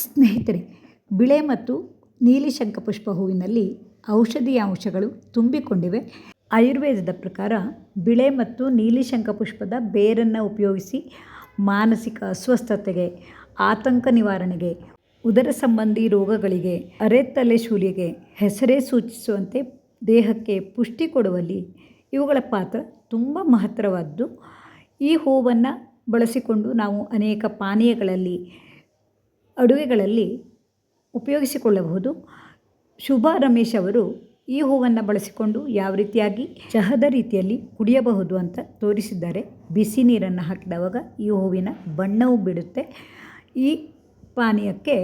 ಸ್ನೇಹಿತರೆ, ಬಿಳೆ ಮತ್ತು ನೀಲಿ ಶಂಖಪುಷ್ಪ ಹೂವಿನಲ್ಲಿ ಔಷಧೀಯ ಅಂಶಗಳು ತುಂಬಿಕೊಂಡಿವೆ. ಆಯುರ್ವೇದದ ಪ್ರಕಾರ ಬಿಳೆ ಮತ್ತು ನೀಲಿ ಶಂಖಪುಷ್ಪದ ಬೇರನ್ನು ಉಪಯೋಗಿಸಿ ಮಾನಸಿಕ ಅಸ್ವಸ್ಥತೆಗೆ, ಆತಂಕ ನಿವಾರಣೆಗೆ, ಉದರ ಸಂಬಂಧಿ ರೋಗಗಳಿಗೆ ಅರೆತಲೆ ಶೂಲಿಗೆ, ಹೆಸರೇ ಸೂಚಿಸುವಂತೆ ದೇಹಕ್ಕೆ ಪುಷ್ಟಿ ಕೊಡುವಲ್ಲಿ ಇವುಗಳ ಪಾತ್ರ ತುಂಬ ಮಹತ್ತರವಾದ್ದು. ಈ ಹೂವನ್ನು ಬಳಸಿಕೊಂಡು ನಾವು ಅನೇಕ ಪಾನೀಯಗಳಲ್ಲಿ ಅಡುಗೆಗಳಲ್ಲಿ ಉಪಯೋಗಿಸಿಕೊಳ್ಳಬಹುದು. ಶುಭ ರಮೇಶ್ ಅವರು ಈ ಹೂವನ್ನು ಬಳಸಿಕೊಂಡು ಯಾವ ರೀತಿಯಾಗಿ ಚಹದ ರೀತಿಯಲ್ಲಿ ಕುಡಿಯಬಹುದು ಅಂತ ತೋರಿಸಿದ್ದಾರೆ. ಬಿಸಿ ನೀರನ್ನು ಹಾಕಿದವಾಗ ಈ ಹೂವಿನ ಬಣ್ಣವು ಬಿಡುತ್ತೆ. ಈ ಪಾನೀಯಕ್ಕೆ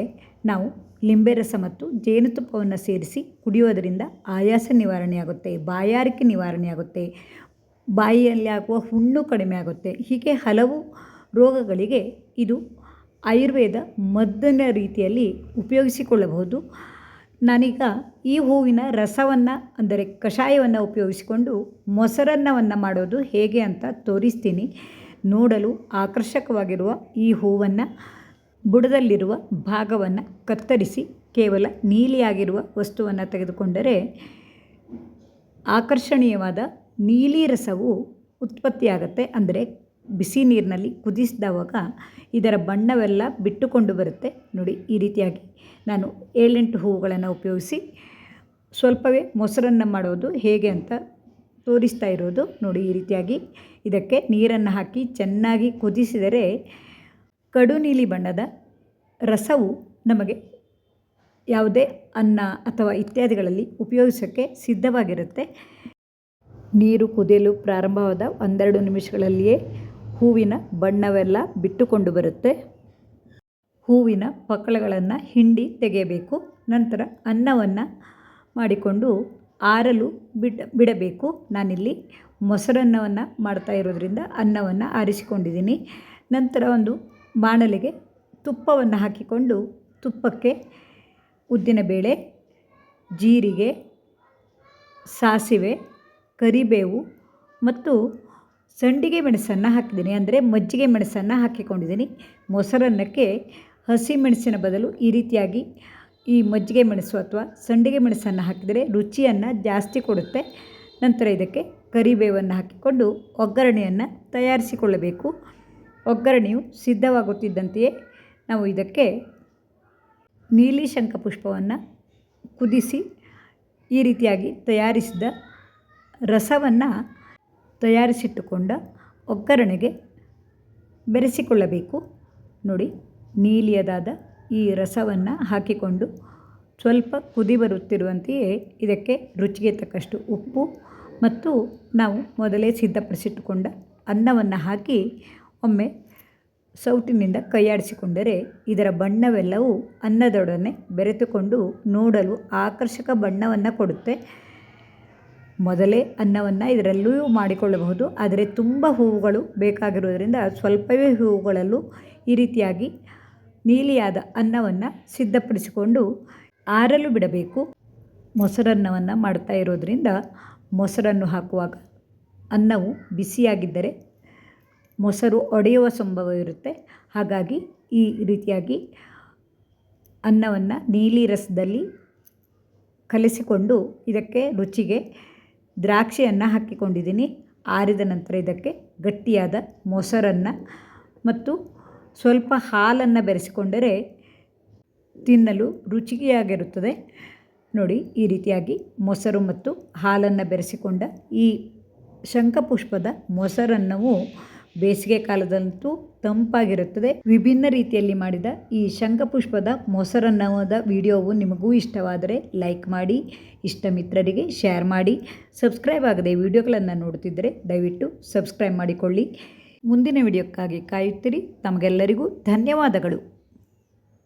ನಾವು ಲಿಂಬೆ ರಸ ಮತ್ತು ಜೇನುತುಪ್ಪವನ್ನು ಸೇರಿಸಿ ಕುಡಿಯೋದರಿಂದ ಆಯಾಸ ನಿವಾರಣೆಯಾಗುತ್ತೆ, ಬಾಯಾರಿಕೆ ನಿವಾರಣೆಯಾಗುತ್ತೆ, ಬಾಯಿಯಲ್ಲಿ ಆಗುವ ಹುಣ್ಣು ಕಡಿಮೆ ಆಗುತ್ತೆ ಹೀಗೆ ಹಲವು ರೋಗಗಳಿಗೆ ಇದು ಆಯುರ್ವೇದ ಮದ್ದನ ರೀತಿಯಲ್ಲಿ ಉಪಯೋಗಿಸಿಕೊಳ್ಳಬಹುದು. ನಾನೀಗ ಈ ಹೂವಿನ ರಸವನ್ನು, ಅಂದರೆ ಕಷಾಯವನ್ನು ಉಪಯೋಗಿಸಿಕೊಂಡು ಮೊಸರನ್ನವನ್ನು ಮಾಡೋದು ಹೇಗೆ ಅಂತ ತೋರಿಸ್ತೀನಿ. ನೋಡಲು ಆಕರ್ಷಕವಾಗಿರುವ ಈ ಹೂವನ್ನು, ಬುಡದಲ್ಲಿರುವ ಭಾಗವನ್ನು ಕತ್ತರಿಸಿ ಕೇವಲ ನೀಲಿಯಾಗಿರುವ ವಸ್ತುವನ್ನು ತೆಗೆದುಕೊಂಡರೆ ಆಕರ್ಷಣೀಯವಾದ ನೀಲಿ ರಸವು ಉತ್ಪತ್ತಿಯಾಗತ್ತೆ. ಅಂದರೆ ಬಿಸಿ ನೀರಿನಲ್ಲಿ ಕುದಿಸಿದವಾಗ ಇದರ ಬಣ್ಣವೆಲ್ಲ ಬಿಟ್ಟುಕೊಂಡು ಬರುತ್ತೆ. ನೋಡಿ, ಈ ರೀತಿಯಾಗಿ. ನಾನು ಏಳೆಂಟು ಹೂವುಗಳನ್ನು ಉಪಯೋಗಿಸಿ ಸ್ವಲ್ಪವೇ ಮೊಸರನ್ನು ಮಾಡೋದು ಹೇಗೆ ಅಂತ ತೋರಿಸ್ತಾ ಇರೋದು. ನೋಡಿ, ಈ ರೀತಿಯಾಗಿ. ಇದಕ್ಕೆ ನೀರನ್ನು ಹಾಕಿ ಚೆನ್ನಾಗಿ ಕುದಿಸಿದರೆ ಕಡು ನೀಲಿ ಬಣ್ಣದ ರಸವು ನಮಗೆ ಯಾವುದೇ ಅನ್ನ ಅಥವಾ ಇತ್ಯಾದಿಗಳಲ್ಲಿ ಉಪಯೋಗಿಸೋಕ್ಕೆ ಸಿದ್ಧವಾಗಿರುತ್ತೆ. ನೀರು ಕುದಿಯಲು ಪ್ರಾರಂಭವಾದ ಒಂದೆರಡು ನಿಮಿಷಗಳಲ್ಲಿಯೇ ಹೂವಿನ ಬಣ್ಣವೆಲ್ಲ ಬಿಟ್ಟುಕೊಂಡು ಬರುತ್ತೆ. ಹೂವಿನ ಪಕ್ಕಳಗಳನ್ನು ಹಿಂಡಿ ತೆಗೆಯಬೇಕು. ನಂತರ ಅನ್ನವನ್ನು ಮಾಡಿಕೊಂಡು ಆರಲು ಬಿಡ, ಬಿಡಬೇಕು. ನಾನಿಲ್ಲಿ ಮೊಸರನ್ನವನ್ನು ಮಾಡ್ತಾ ಇರೋದ್ರಿಂದ ಅನ್ನವನ್ನು ಆರಿಸಿಕೊಂಡಿದ್ದೀನಿ. ನಂತರ ಒಂದು ಬಾಣಲೆಗೆ ತುಪ್ಪವನ್ನು ಹಾಕಿಕೊಂಡು ತುಪ್ಪಕ್ಕೆ ಉದ್ದಿನಬೇಳೆ ಜೀರಿಗೆ, ಸಾಸಿವೆ, ಕರಿಬೇವು ಮತ್ತು ಸಂಡಿಗೆ ಮೆಣಸನ್ನು ಹಾಕಿದ್ದೀನಿ. ಅಂದರೆ ಮಜ್ಜಿಗೆ ಮೆಣಸನ್ನು ಹಾಕಿಕೊಂಡಿದ್ದೀನಿ. ಮೊಸರನ್ನಕ್ಕೆ ಹಸಿ ಮೆಣಸಿನ ಬದಲು ಈ ರೀತಿಯಾಗಿ ಈ ಮಜ್ಜಿಗೆ ಮೆಣಸು ಅಥವಾ ಸಂಡಿಗೆ ಮೆಣಸನ್ನು ಹಾಕಿದರೆ ರುಚಿಯನ್ನು ಜಾಸ್ತಿ ಕೊಡುತ್ತೆ. ನಂತರ ಇದಕ್ಕೆ ಕರಿಬೇವನ್ನು ಹಾಕಿಕೊಂಡು ಒಗ್ಗರಣೆಯನ್ನು ತಯಾರಿಸಿಕೊಳ್ಳಬೇಕು. ಒಗ್ಗರಣೆಯು ಸಿದ್ಧವಾಗುತ್ತಿದ್ದಂತೆಯೇ ನಾವು ಇದಕ್ಕೆ ನೀಲಿ ಶಂಖಪುಷ್ಪವನ್ನು ಕುದಿಸಿ ಈ ರೀತಿಯಾಗಿ ತಯಾರಿಸಿದ ರಸವನ್ನು ತಯಾರಿಸಿಟ್ಟುಕೊಂಡ ಒಗ್ಗರಣೆಗೆ ಬೆರೆಸಿಕೊಳ್ಳಬೇಕು. ನೋಡಿ, ನೀಲಿಯದಾದ ಈ ರಸವನ್ನು ಹಾಕಿಕೊಂಡು ಸ್ವಲ್ಪ ಕುದಿ ಬರುತ್ತಿರುವಂತೆಯೇ ಇದಕ್ಕೆ ರುಚಿಗೆ ತಕ್ಕಷ್ಟು ಉಪ್ಪು ಮತ್ತು ನಾವು ಮೊದಲೇ ಸಿದ್ಧಪಡಿಸಿಟ್ಟುಕೊಂಡ ಅನ್ನವನ್ನು ಹಾಕಿ ಒಮ್ಮೆ ಸೌಟಿನಿಂದ ಕೈಯಾಡಿಸಿಕೊಂಡರೆ ಇದರ ಬಣ್ಣವೆಲ್ಲವೂ ಅನ್ನದೊಡನೆ ಬೆರೆತುಕೊಂಡು ನೋಡಲು ಆಕರ್ಷಕ ಬಣ್ಣವನ್ನು ಕೊಡುತ್ತೆ. ಮೊದಲೇ ಅನ್ನವನ್ನು ಇದರಲ್ಲೂ ಮಾಡಿಕೊಳ್ಳಬಹುದು. ಆದರೆ ತುಂಬ ಹೂವುಗಳು ಬೇಕಾಗಿರುವುದರಿಂದ ಸ್ವಲ್ಪವೇ ಹೂವುಗಳಲ್ಲೂ ಈ ರೀತಿಯಾಗಿ ನೀಲಿಯಾದ ಅನ್ನವನ್ನು ಸಿದ್ಧಪಡಿಸಿಕೊಂಡು ಆರಲು ಬಿಡಬೇಕು. ಮೊಸರನ್ನವನ್ನು ಮಾಡ್ತಾ ಇರೋದರಿಂದ ಮೊಸರನ್ನು ಹಾಕುವಾಗ ಅನ್ನವು ಬಿಸಿಯಾಗಿದ್ದರೆ ಮೊಸರು ಒಡೆಯುವ ಸಂಭವ ಇರುತ್ತೆ. ಹಾಗಾಗಿ ಈ ರೀತಿಯಾಗಿ ಅನ್ನವನ್ನು ನೀಲಿ ರಸದಲ್ಲಿ ಕಲಿಸಿಕೊಂಡು ಇದಕ್ಕೆ ರುಚಿಗೆ ದ್ರಾಕ್ಷಿಯನ್ನು ಹಾಕಿಕೊಂಡಿದ್ದೀನಿ. ಆರಿದ ನಂತರ ಇದಕ್ಕೆ ಗಟ್ಟಿಯಾದ ಮೊಸರನ್ನು ಮತ್ತು ಸ್ವಲ್ಪ ಹಾಲನ್ನು ಬೆರೆಸಿಕೊಂಡರೆ ತಿನ್ನಲು ರುಚಿಯಾಗಿರುತ್ತದೆ. ನೋಡಿ, ಈ ರೀತಿಯಾಗಿ ಮೊಸರು ಮತ್ತು ಹಾಲನ್ನು ಬೆರೆಸಿಕೊಂಡ ಈ ಶಂಖಪುಷ್ಪದ ಮೊಸರನ್ನವು ಬೇಸಿಗೆ ಕಾಲದಂತೂ ತಂಪಾಗಿರುತ್ತದೆ. ವಿಭಿನ್ನ ರೀತಿಯಲ್ಲಿ ಮಾಡಿದ ಈ ಶಂಖಪುಷ್ಪದ ಮೊಸರನ್ನದ ವಿಡಿಯೋವು ನಿಮಗೂ ಇಷ್ಟವಾದರೆ ಲೈಕ್ ಮಾಡಿ, ಇಷ್ಟ ಮಿತ್ರರಿಗೆ ಶೇರ್ ಮಾಡಿ. ಸಬ್ಸ್ಕ್ರೈಬ್ ಆಗದೆ ವಿಡಿಯೋಗಳನ್ನು ನೋಡ್ತಿದ್ದರೆ ದಯವಿಟ್ಟು ಸಬ್ಸ್ಕ್ರೈಬ್ ಮಾಡಿಕೊಳ್ಳಿ. ಮುಂದಿನ ವಿಡಿಯೋಕ್ಕಾಗಿ ಕಾಯುತ್ತಿರಿ. ತಮಗೆಲ್ಲರಿಗೂ ಧನ್ಯವಾದಗಳು.